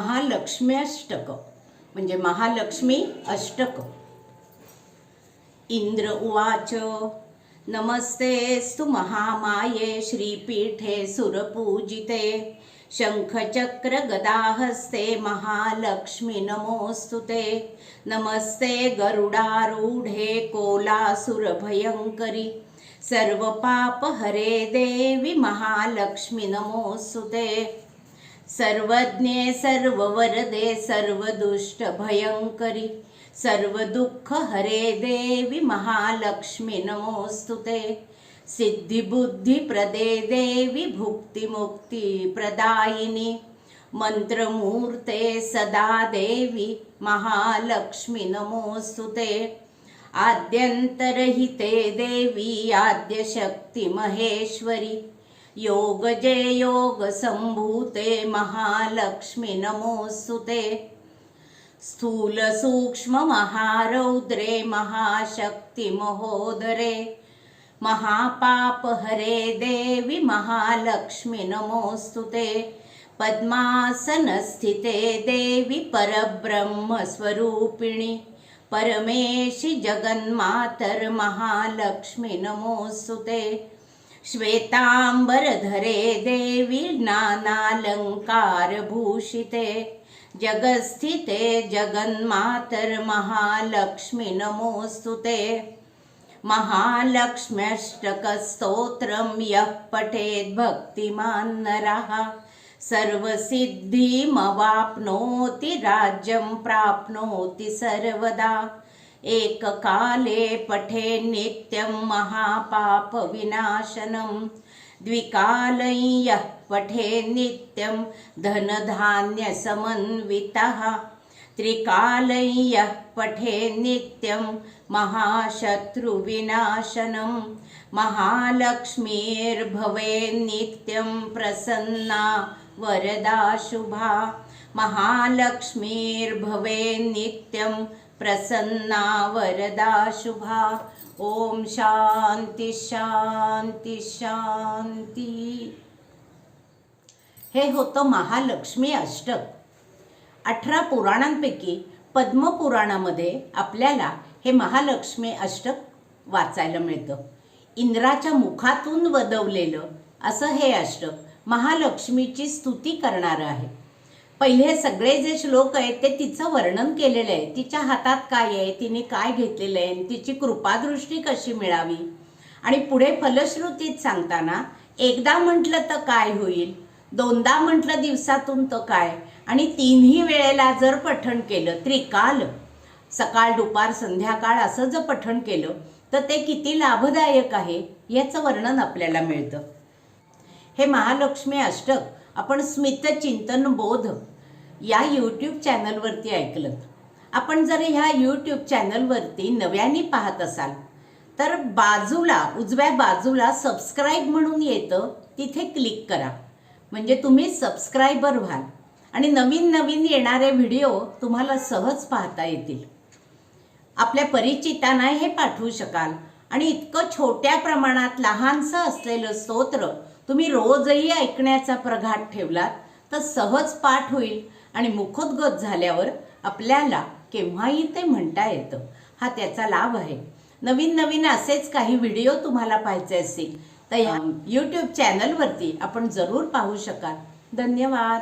महालक्ष्मी अष्टक म्हणजे महालक्ष्मी अष्टक. इंद्र उवाच नमस्तेस्तु महामाये श्रीपीठे सुरपूजिते. शङ्खचक्र गदाहस्ते महालक्ष्मी नमोऽस्तु ते. नमस्ते गरुडारूढे कोलासुरभयङ्करि. सर्वपापहरे देवि महालक्ष्मी नमोऽस्तु ते. सर्वज्ञे सर्ववरदे दुःख सर्वदुःखहरे देवी महालक्ष्मी नमोऽस्तु ते। सिद्धिबुद्धिप्रदे देवी भुक्तिमुक्तिप्रदायिनी मन्त्रमूर्ते सदा देवी महालक्ष्मी नमोऽस्तु ते। आद्यन्तरहिते देवी आद्यशक्तिमहेश्वरी योगजे योगसम्भूते महालक्ष्मी नमोऽस्तु स्थूलसूक्ष्ममहारौद्रे महाशक्तिमहोदरे महापापहरे देवि महालक्ष्मी नमोऽस्तु पद्मासनस्थिते देवि परब्रह्मस्वरूपिणि परमेशि जगन्मातर्महालक्ष्मी नमोस्तुते ते श्वेताम्बरधरे देवी नानालङ्कारभूषिते जगस्थिते जगन्मातर्महालक्ष्मि नमोऽस्तु ते महालक्ष्म्यष्टकस्तोत्रं यः पठेद् भक्तिमान् नरः सर्वसिद्धिमवाप्नोति राज्यं प्राप्नोति सर्वदा। एककाले पठे नित्यं महापापविनाशनं। द्विकालै यः पठे नित्यं धनधान्यसमन्वितः। त्रिकालै यः पठे नित्यं महाशत्रुविनाशनं। महालक्ष्मीर्भवे नित्यं प्रसन्ना वरदा शुभा। महालक्ष्मीर्भवे नित्यं प्रसन्ना वरदा शुभा ओम शांती शांती शान्ति हे होतं महालक्ष्मी अष्टक. अठरा पुराणांपैकी पद्मपुराणामध्ये आपल्याला हे महालक्ष्मी अष्टक वाचायला मिळतं. इंद्राच्या मुखातून वदवलेलं असं हे अष्टक महालक्ष्मीची स्तुती करणारं आहे. पहिले सगळे जे श्लोक आहेत ते तिचं वर्णन केलेलं आहे. तिच्या हातात काय आहे तिने काय घेतलेलं आहे तिची कृपादृष्टी कशी मिळावी? आणि पुढे फलश्रुतीत सांगताना एकदा म्हटलं तर काय होईल? दोनदा म्हटलं दिवसातून तर काय? आणि तिन्ही वेळेला जर पठण केलं त्रिकाल सकाळ दुपार संध्याकाळ असं जर पठण केलं तर ते किती लाभदायक आहे याचं वर्णन आपल्याला मिळतं. हे महालक्ष्मी अष्टक आपण स्मितचिंतन बोध या यूट्यूब चॅनलवरती ऐकलं. आपण जर ह्या यूट्यूब चॅनलवरती नव्याने पाहत असाल तर बाजूला उजव्या बाजूला सबस्क्राईब म्हणून येतं तिथे क्लिक करा. म्हणजे तुम्ही सबस्क्रायबर व्हाल. आणि नवीन नवीन येणारे व्हिडिओ तुम्हाला सहज पाहता येतील. आपल्या परिचितांना हे पाठवू शकाल. आणि इतकं छोट्या प्रमाणात लहानसं असलेलं स्तोत्र तुम्ही रोजही ऐकण्याचा प्रघात ठेवलात तर सहज पाठ होईल आणि मुखोद्गत झाल्यावर आपल्याला केव्हाही ते म्हणता येतं. हा त्याचा लाभ आहे. नवीन नवीन असेच काही व्हिडिओ तुम्हाला पाहायचे असतील तर या यूट्यूब चॅनलवरती आपण जरूर पाहू शकाल. धन्यवाद.